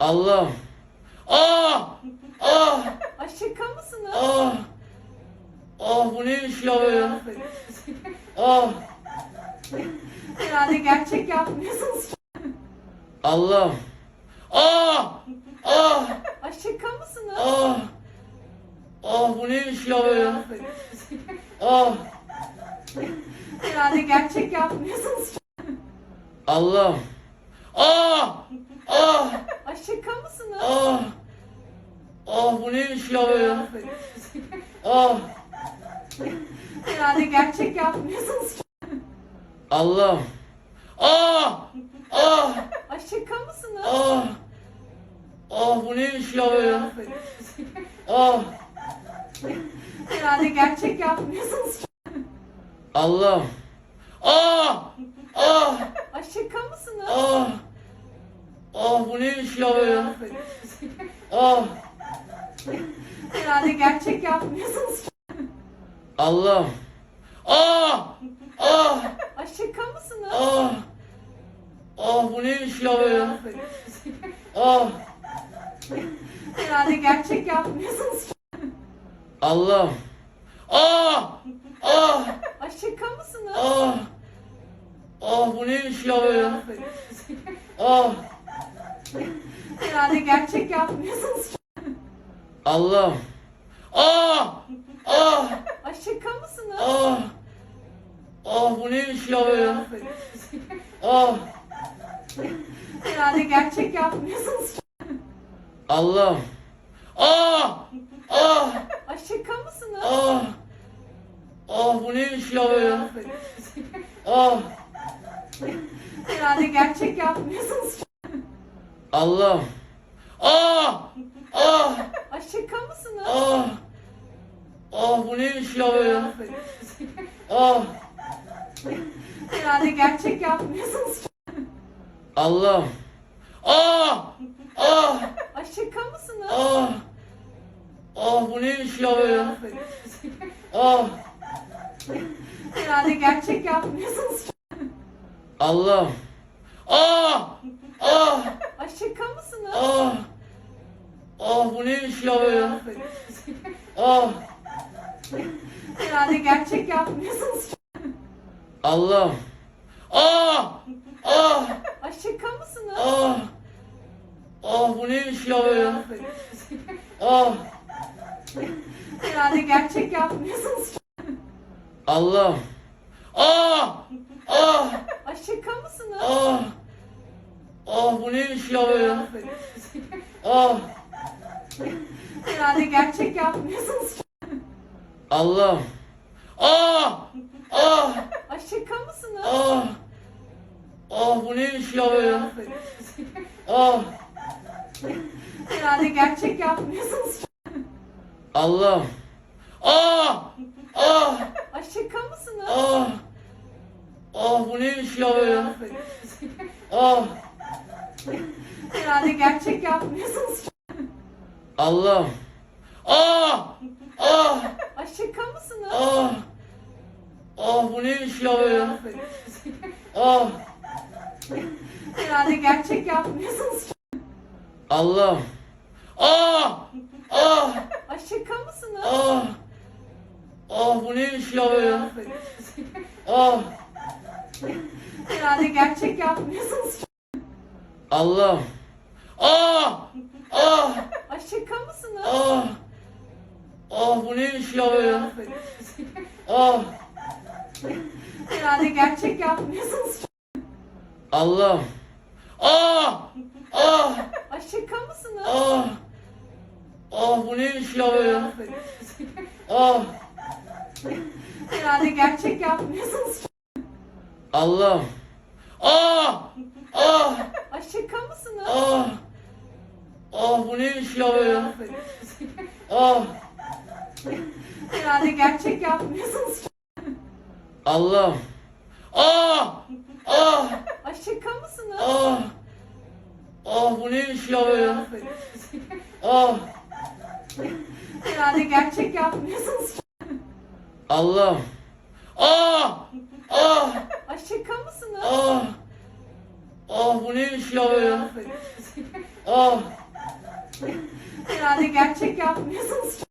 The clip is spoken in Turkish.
Allah'ım. Ah! Ah! Ay şaka mısınız? Ah! Ah bu neymiş ya böyle? Ah! Herhalde gerçek yapmıyorsunuz. Allah'ım. Ah! Ah! Ay şaka mısınız? Ah! Ah bu neymiş ya böyle? Ah! Herhalde gerçek yapmıyorsunuz. Allah'ım. Ah! Ah! Ay şaka mısınız? Ah! Ah bu neymiş ya böyle? Ah! Herhalde gerçek yapmıyorsunuz. Allah'ım. Ah! Ah! Ay şaka mısınız? Ah! Ah bu neymiş ya böyle? Ah! Herhalde gerçek yapmıyorsunuz. Allah'ım. Ah! Ah! Ay şaka mısınız? Ah! Ah bu neymiş ya böyle? Ah! Herhalde gerçek yapmıyorsunuz. Allah'ım. Ah! Ah! Ay şaka mısınız? Ah! Ah bu neymiş ya böyle? Ah! Herhalde gerçek yapmıyorsunuz. Allah'ım. Ah! Ah! Ay şaka mısınız? Ah! Ah bu neymiş ya böyle? Ah! Herhalde gerçek yapmıyorsunuz. Allah'ım. Ah! Ah! Ay şaka mısınız? Ah! Ah bu neymiş ya böyle? Ah! Herhalde gerçek yapmıyorsunuz. Allah'ım. Ah! Ah! Ay şaka mısınız? Ah! Ah bu neymiş ya böyle? Ah! Herhalde gerçek yapmıyorsunuz. Allah'ım. Ah! Ah! Ay şaka mısınız? Ah! Ah bu neymiş ya böyle? Ah! Herhalde gerçek yapmıyorsunuz. Allah'ım. Ah! Ah! Ay şaka mısınız? Ah! Ah bu neymiş ya böyle? Ah! Herhalde gerçek yapmıyorsunuz. Allah'ım. Ah! Ah! Ay şaka mısınız? Ah! Ah bu neymiş ya böyle? Ah! Herhalde gerçek yapmıyorsunuz. Allah'ım. Ah! Ah! Ay şaka mısınız? Ah! Ah bu neymiş ya böyle? Ah! Herhalde gerçek yapmıyorsunuz. Allah'ım. Ah! Ah! Ay şaka mısınız? Ah! Ah bu neymiş ya böyle? Ah! Herhalde gerçek yapmıyorsunuz. Allah'ım. Ah! Ah! Ay şaka mısınız? Ah! Ah bu neymiş ya böyle? Ah! Herhalde gerçek yapmıyorsunuz. Allah'ım. Ah! Ah! Ay şaka mısınız? Ah! Ah bu neymiş ya böyle? Ah! Herhalde gerçek yapmıyorsunuz. Allah'ım. Ah! Ah! Ay şaka mısınız? Ah! Ah bu neymiş ya böyle? Ah! Herhalde gerçek yapmıyorsunuz. Allah'ım. Ah! Ah! Ay şaka mısınız? Ah! Ah bu neymiş ya böyle? Ah! Herhalde gerçek yapmıyorsunuz. Allah'ım. Ah! Ah! Ay şaka mısınız? Ah! Ah bu neymiş ya böyle? Ah! Herhalde gerçek yapmıyorsunuz. Allah'ım. Ah! Ah! Ay şaka mısınız? Ah! Ah bu neymiş ya böyle? Ah! Herhalde gerçek yapmıyorsunuz. Allah'ım. Ah! Ah! Ay şaka mısınız? Ah! Ah bu neymiş ya böyle? Ah! Herhalde gerçek yapmıyorsunuz. Allah'ım. Ah! Ah! Ay şaka mısınız? Ah! Ah bu neymiş ya böyle? Ah! Herhalde gerçek yapmıyorsunuz. Allah'ım. Ah! Ah! Ay şaka mısınız? Ah! Ah bu neymiş ya böyle? Ah. Herhalde gerçek yapmıyorsunuz.